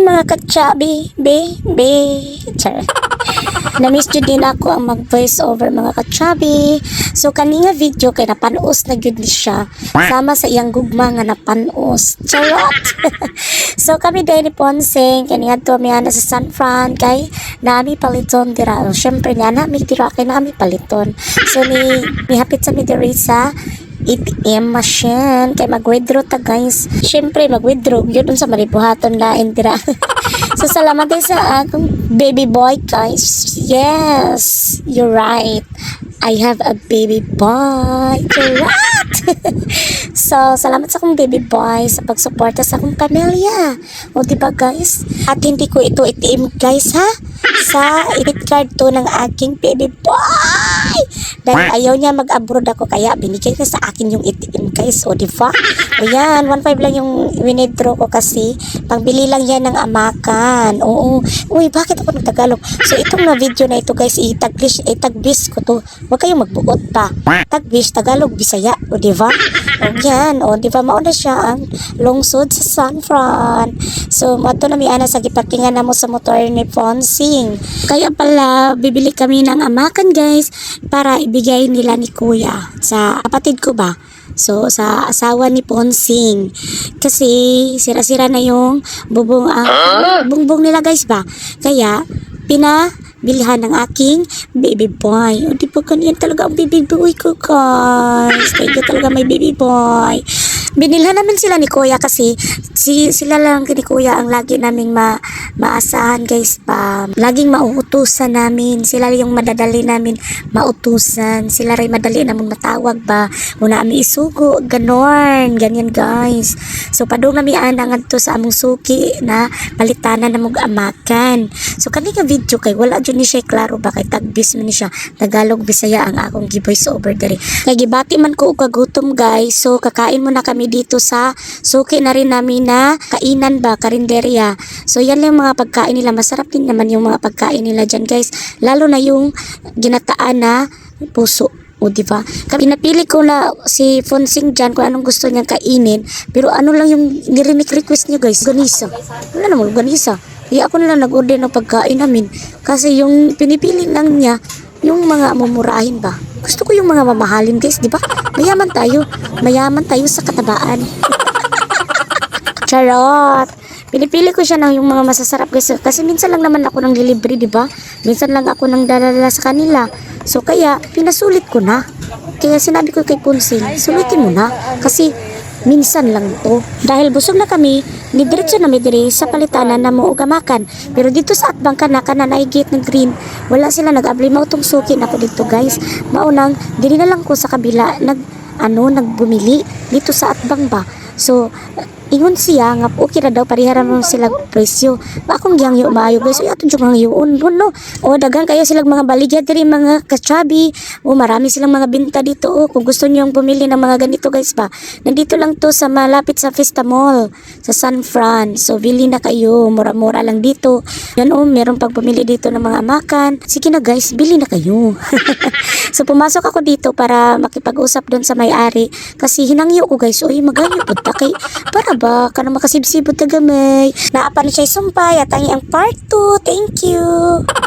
Hi mga kachabi, be, be. Char. Na-miss jud din ako ang mag-voice over mga kachabi. So kaninga video kay napanos na ni siya sama sa iyang gugma nga napanos. Charot. so kami dahil ni Ponseng kani adto mi ana sa San Fran kay nami paliton dira. Syempre niya nami dira kay nami paliton. So ni mihapit sa mi diri sa ATM machine. Kay mag-withdraw ta guys. Syempre mag-withdraw. Yun sa maribuhaton lain dira. So salamat din sa akong baby boy guys. Yes you're right. I have a baby boy. Charot! so salamat sa akong baby boy sa pagsuporta sa akong pamilya. O diba guys? At hindi ko ito itim guys ha? Sa edit card to ng aking baby boy dahil ayaw niya mag-abroad ako kaya binigay ko sa akin yung ATM guys. O di ba? Ayan 1.5 lang yung winidraw ko kasi pangbili lang yan ng amakan. Oo. Uy bakit ako nagtagalog? So itong na video na ito guys itaglis itagbis ko to. Huwag kayong magbuot pa. Tagbis tagalog bisaya. O di ba? O yan o di ba? Mauna siya ang lungsod sa San Fran. So mato na mi ana sa giparkingan na mo sa motor ni Ponsing. Kaya pala bibili kami ng amakan guys para ibigay nila ni kuya sa kapatid ko ba So, sa asawa ni Ponsing. Kasi, sira-sira na yung bubong, ah, bungbong nila guys ba? Kaya, pinabilhan ng aking baby boy. O, di ba ganyan talaga ang baby boy ko, guys? Thank you talaga may baby boy. Binilhan namin sila ni Kuya kasi si, sila lang ni Kuya ang lagi naming ma, maasahan guys pa. Laging mauutusan namin. Sila yung madadali namin mautusan. Sila rin madali namin matawag ba. Muna kami isugo. Ganon. Ganyan guys. So padung nami anang to sa among suki na palitanan na mong amakan. So kani nga video kay wala jud ni siya klaro ba kay tagbis man ni siya Tagalog Bisaya ang akong gi-voice over diri. Kay gibati man ko kagutom guys. So kakain muna kami dito sa suki na rin namin na kainan ba karinderya. So yan lang mga pagkain nila. Masarap din naman yung mga pagkain nila dyan guys. Lalo na yung ginataan na puso. O di ba? Kami napili ko na si Fonsing dyan kung anong gusto niyang kainin. Pero ano lang yung nirinig request niya guys? Ganisa. Wala naman ganisa. Kaya ako na lang nag-order ng pagkain namin. Kasi yung pinipili lang niya, yung mga mumurahin ba? Gusto ko yung mga mamahalin guys, di ba? Mayaman tayo. Mayaman tayo sa katabaan. Charot! Pinipili ko siya ng yung mga masasarap guys. Kasi minsan lang naman ako ng delivery, di ba? Minsan lang ako nang dalala sa kanila. So kaya, pinasulit ko na. Kaya sinabi ko kay Punsing, sulitin mo na. Kasi minsan lang to. Dahil busog na kami, nidiretso na diri sa palitanan na mo ugamakan. Pero dito sa atbang kana kana na gate ng green, wala sila nag-abli mao tong suki na ko dito guys. Maunang diri na lang ko sa kabila nag ano nagbumili dito sa atbang ba. So ingon siya nga okay na daw pariharan mo sila presyo. Ba akong giyangyo maayo guys. Ay ato jud hangyoon no. O daghan kayo silang mga baligya diri mga kachabi. O marami silang mga binta dito. O kung gusto niyo pumili ng mga ganito guys pa. Nandito lang to sa malapit sa Fiesta Mall sa San Fran. So bili na kayo. Mura-mura lang dito. Yan o meron pag pumili dito ng mga makan. Sige na guys, bili na kayo. so pumasok ako dito para makipag-usap doon sa may-ari kasi hinangyo ko guys. Uy, maganyo po ta kay para ba ka na makasibsibot na gamay. Naapa na siya sumpay at ang part 2. Thank you.